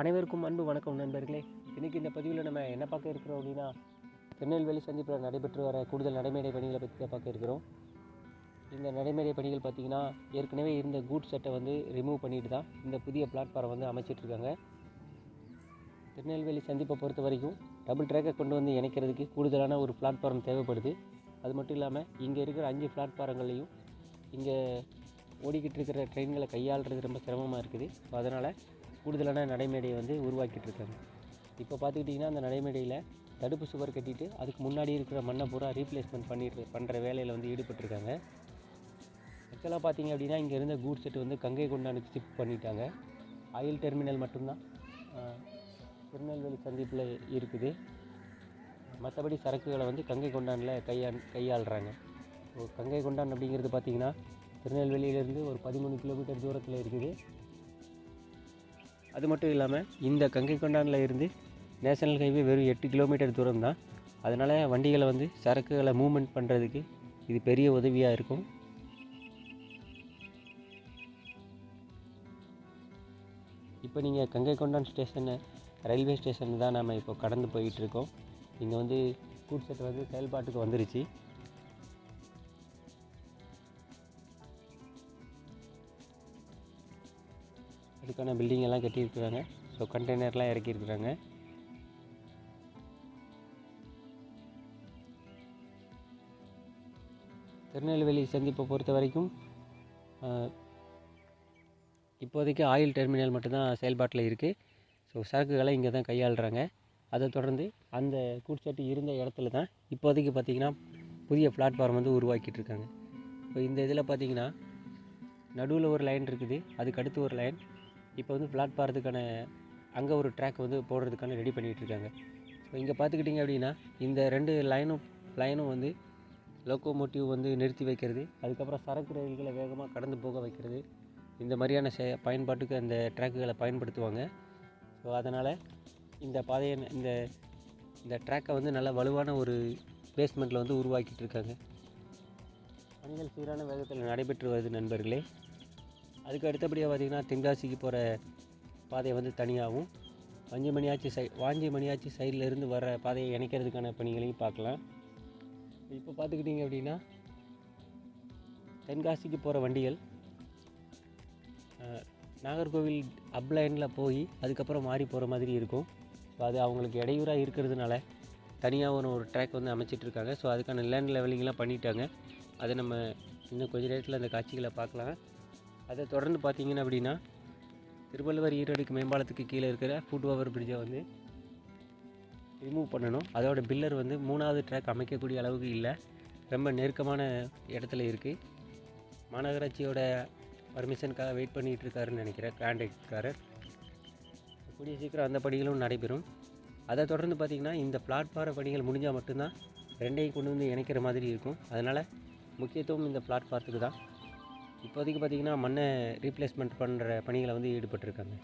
அனைவருக்கும் அன்பு வணக்கம் நண்பர்களே. இன்றைக்கி இந்த பதிவில் நம்ம என்ன பார்க்க இருக்கிறோம் அப்படின்னா திருநெல்வேலி சந்திப்பில் நடைபெற்று வர கூடுதல் நடைமேடை பணிகளை பற்றி தான் பார்க்க இருக்கிறோம். இந்த நடைமேடை பணிகள் பார்த்திங்கன்னா ஏற்கனவே இருந்த கூட் செட்டை வந்து ரிமூவ் பண்ணிட்டு தான் இந்த புதிய பிளாட்ஃபார்ம் வந்து அமைச்சிட்ருக்காங்க திருநெல்வேலி சந்திப்பை பொறுத்த வரைக்கும் டபுள் ட்ராக்கை கொண்டு வந்து இணைக்கிறதுக்கு கூடுதலான ஒரு பிளாட்ஃபார்ம் தேவைப்படுது. அது மட்டும் இல்லாமல் இங்கே இருக்கிற அஞ்சு பிளாட்ஃபாரங்களையும் இங்கே ஓடிக்கிட்டு இருக்கிற ட்ரெயின்களை கையாளுறது ரொம்ப சிரமமாக இருக்குது. ஸோ அதனால் கூடுதலான நடைமேடையை வந்து உருவாக்கிட்டு இருக்காங்க இப்போ பார்த்துக்கிட்டிங்கன்னா அந்த நடைமேடையில் தடுப்பு சுவர் கட்டிட்டு அதுக்கு முன்னாடி இருக்கிற மண்ணை பூரா ரீப்ளேஸ்மெண்ட் பண்ணிட்டு பண்ணுற வேலையில் வந்து ஈடுபட்டிருக்காங்க. ஆக்சுவலாக பார்த்தீங்க அப்படின்னா இங்கே இருந்த கூட் செட்டு வந்து கங்கை கொண்டானுக்கு ஷிஃப்ட் பண்ணிட்டாங்க. ஆயில் டெர்மினல் மட்டும்தான். திருநெல்வேலி சந்திப்பில் இருக்குது. மற்றபடி சரக்குகளை வந்து கங்கை கொண்டானில் கையா கையாளுறாங்க. கங்கை கொண்டான் அப்படிங்கிறது பார்த்தீங்கன்னா திருநெல்வேலியிலேருந்து ஒரு பதிமூணு கிலோமீட்டர் தூரத்தில் இருக்குது. அது மட்டும் இல்லாமல் இந்த கங்கை கொண்டானில் இருந்து நேஷனல் ஹைவே வெறும் எட்டு கிலோமீட்டர் தூரம் தான். அதனால் வண்டிகளை வந்து சரக்குகளை மூவ்மெண்ட் பண்ணுறதுக்கு இது பெரிய உதவியாக இருக்கும். இப்போ நீங்கள் கங்கை கொண்டான் ஸ்டேஷனு ரயில்வே ஸ்டேஷன் தான் நம்ம இப்போ கடந்து போயிட்டுருக்கோம் இங்கே வந்து கூட் வந்து செயல்பாட்டுக்கு வந்துருச்சு. அதுக்கான பில்டிங் எல்லாம் கட்டியிருக்கிறாங்க. ஸோ கண்டெய்னர்லாம் இறக்கியிருக்கிறாங்க. திருநெல்வேலி சந்திப்பை பொறுத்த வரைக்கும் இப்போதைக்கு ஆயில் டெர்மினல் மட்டும்தான் செயல்பாட்டில் இருக்குது ஸோ சரக்குகளை இங்கே தான் கையாளுறாங்க. அதை தொடர்ந்து அந்த கூட்சட்டு இருந்த இடத்துல தான் இப்போதைக்கு பார்த்திங்கன்னா புதிய பிளாட்ஃபார்ம் வந்து உருவாக்கிட்டு இருக்காங்க. இப்போ இந்த இதில் பார்த்தீங்கன்னா நடுவில் ஒரு லைன் இருக்குது. அதுக்கு அடுத்து ஒரு லைன் இப்போ வந்து பிளாட்ஃபாரத்துக்கான அங்கே ஒரு ட்ராக் வந்து போடுறதுக்கான ரெடி பண்ணிகிட்டு இருக்காங்க. ஸோ இங்கே பார்த்துக்கிட்டிங்க அப்படின்னா இந்த ரெண்டு லைனும் லைனும் வந்து லோக்கோமோட்டிவ் வந்து நிறுத்தி வைக்கிறது. அதுக்கப்புறம் சரக்கு ரயில்களை வேகமாக கடந்து போக வைக்கிறது. இந்த மாதிரியான செ பயன்பாட்டுக்கு அந்த ட்ராக்குகளை பயன்படுத்துவாங்க. ஸோ அதனால் இந்த பாதையை இந்த இந்த ட்ராக்கை வந்து நல்ல வலுவான ஒரு பேஸ்மெண்ட்டில் வந்து உருவாக்கிட்டு இருக்காங்க. பணிகள் சீரான வேகத்தில் நடைபெற்று வருது நண்பர்களே. அதுக்கு அடுத்தபடியாக பார்த்திங்கன்னா தென்காசிக்கு போகிற பாதையை வந்து தனியாகவும் வஞ்சி மணியாச்சி சை வாஞ்சி மணியாச்சி சைடில் இருந்து வர பாதையை இணைக்கிறதுக்கான பணிகளையும் பார்க்கலாம். இப்போ பார்த்துக்கிட்டிங்க அப்படின்னா தென்காசிக்கு போகிற வண்டிகள் நாகர்கோவில் அப்லைனில் போய் அதுக்கப்புறம் மாறி போகிற மாதிரி இருக்கும். ஸோ அது அவங்களுக்கு இடையூறாக இருக்கிறதுனால தனியாக ஒரு ஒரு ட்ராக் வந்து அமைச்சிட்டு இருக்காங்க ஸோ அதுக்கான லேண்ட் லெவலிங்லாம் பண்ணிட்டாங்க. அதை நம்ம இன்னும் கொஞ்சம் நேரத்தில் அந்த காட்சிகளை பார்க்கலாம். அதை தொடர்ந்து பார்த்தீங்கன்னா அப்படின்னா திருவள்ளுவர் ஈரோடுக்கு மேம்பாலத்துக்கு கீழே இருக்கிற ஃபுட் ஓவர் பிரிட்ஜை வந்து ரிமூவ் பண்ணணும். அதோட பில்லர் வந்து மூணாவது ட்ராக் அமைக்கக்கூடிய அளவுக்கு இல்லை. ரொம்ப நெருக்கமான இடத்துல இருக்குது மாநகராட்சியோட பர்மிஷனுக்காக வெயிட் பண்ணிகிட்டு இருக்காருன்னு நினைக்கிறேன் கான்ட்ராக்ட்காரர் கூடிய சீக்கிரம் அந்த பணிகளும் நடைபெறும். அதை தொடர்ந்து பார்த்திங்கன்னா இந்த பிளாட்ஃபார பணிகள் முடிஞ்சால் மட்டும்தான் ரெண்டையும் கொண்டு வந்து இணைக்கிற மாதிரி இருக்கும். அதனால் முக்கியத்துவம் இந்த பிளாட்ஃபாரத்துக்கு தான். இப்போதைக்கு பார்த்திங்கன்னா மண்ணை ரீப்ளேஸ்மெண்ட் பண்ணுற பணிகளை வந்து ஈடுபட்டிருக்காங்க.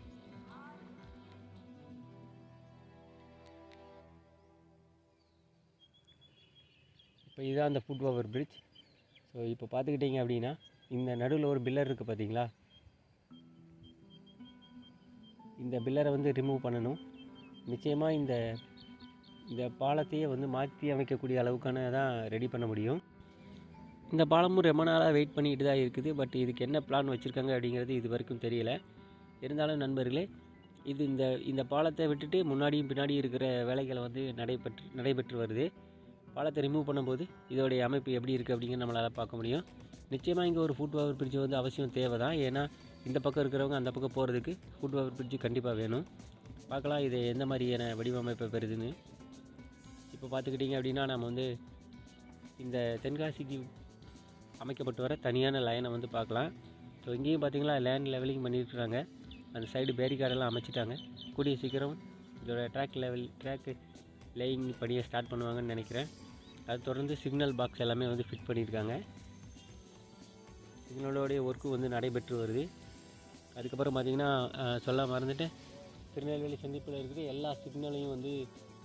இப்போ இதுதான் அந்த ஃபுட் ஓவர் பிரிட்ஜ் ஸோ இப்போ பார்த்துக்கிட்டிங்க அப்படின்னா இந்த நடுவில் ஒரு பில்லர் இருக்குது பார்த்தீங்களா? இந்த பில்லரை வந்து ரிமூவ் பண்ணணும். நிச்சயமாக இந்த இந்த பாலத்தையே வந்து மாற்றி அமைக்கக்கூடிய அளவுக்கான தான் ரெடி பண்ண முடியும். இந்த பாலமும் ரொம்ப நாளாக வெயிட் பண்ணிட்டு தான் இருக்குது. பட் இதுக்கு என்ன பிளான் வச்சுருக்காங்க அப்படிங்கிறது இது வரைக்கும் தெரியல. இருந்தாலும் நண்பர்களே இது இந்த இந்த பாலத்தை விட்டுட்டு முன்னாடியும் பின்னாடியும் இருக்கிற வேலைகளை வந்து நடைபெற்று நடைபெற்று வருது. பாலத்தை ரிமூவ் பண்ணும்போது இதோடைய அமைப்பு எப்படி இருக்குது அப்படிங்கிற நம்மளால் பார்க்க முடியும். நிச்சயமாக இங்கே ஒரு ஃபுட் ஓவர் பிரிட்ஜ் வந்து அவசியம் தேவை தான் ஏன்னா இந்த பக்கம் இருக்கிறவங்க அந்த பக்கம் போகிறதுக்கு ஃபுட் ஓவர் பிரிட்ஜ் கண்டிப்பாக வேணும். பார்க்கலாம் இது எந்த மாதிரியான வடிவமைப்பை பெறுதுன்னு. இப்போ பார்த்துக்கிட்டிங்க அப்படின்னா நம்ம வந்து இந்த தென்காசிக்கு அமைக்கப்பட்டு வர தனியான லைனை வந்து பார்க்கலாம். ஸோ இங்கேயும் பார்த்தீங்களா லேண்ட் லெவலிங் பண்ணிட்டுருக்காங்க அந்த சைடு பேரிகார்டெல்லாம் அமைச்சிட்டாங்க. கூடிய சீக்கிரம் இதோட ட்ராக் லெவல் ட்ராக்கு லேயிங் பணியை ஸ்டார்ட் பண்ணுவாங்கன்னு நினைக்கிறேன். அது தொடர்ந்து சிக்னல் பாக்ஸ் எல்லாமே வந்து ஃபிட் பண்ணியிருக்காங்க. சிக்னலோடைய ஒர்க்கு வந்து நடைபெற்று வருது. அதுக்கப்புறம் பார்த்திங்கன்னா சொல்ல மறந்துட்டு திருநெல்வேலி சந்திப்பில் இருக்கிற எல்லா சிக்னலையும் வந்து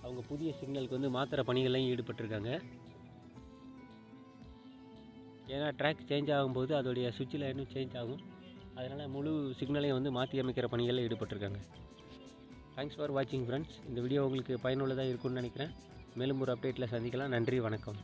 அவங்க புதிய சிக்னலுக்கு வந்து மாத்திர பணிகளையும் ஈடுபட்டிருக்காங்க. ஏன்னா ட்ராக் சேஞ்ச் ஆகும்போது அதோடைய சுவிட்ச் லைனும் சேஞ்ச் ஆகும். அதனால் முழு சிக்னலையும் வந்து மாற்றி அமைக்கிற பணிகளில் ஈடுபட்டிருக்காங்க. தேங்க்ஸ் ஃபார் வாட்சிங் ஃப்ரெண்ட்ஸ் இந்த வீடியோ உங்களுக்கு பயனுள்ளதாக இருக்கும்னு நினைக்கிறேன். மேலும் ஒரு அப்டேட்டில் சந்திக்கலாம். நன்றி வணக்கம்.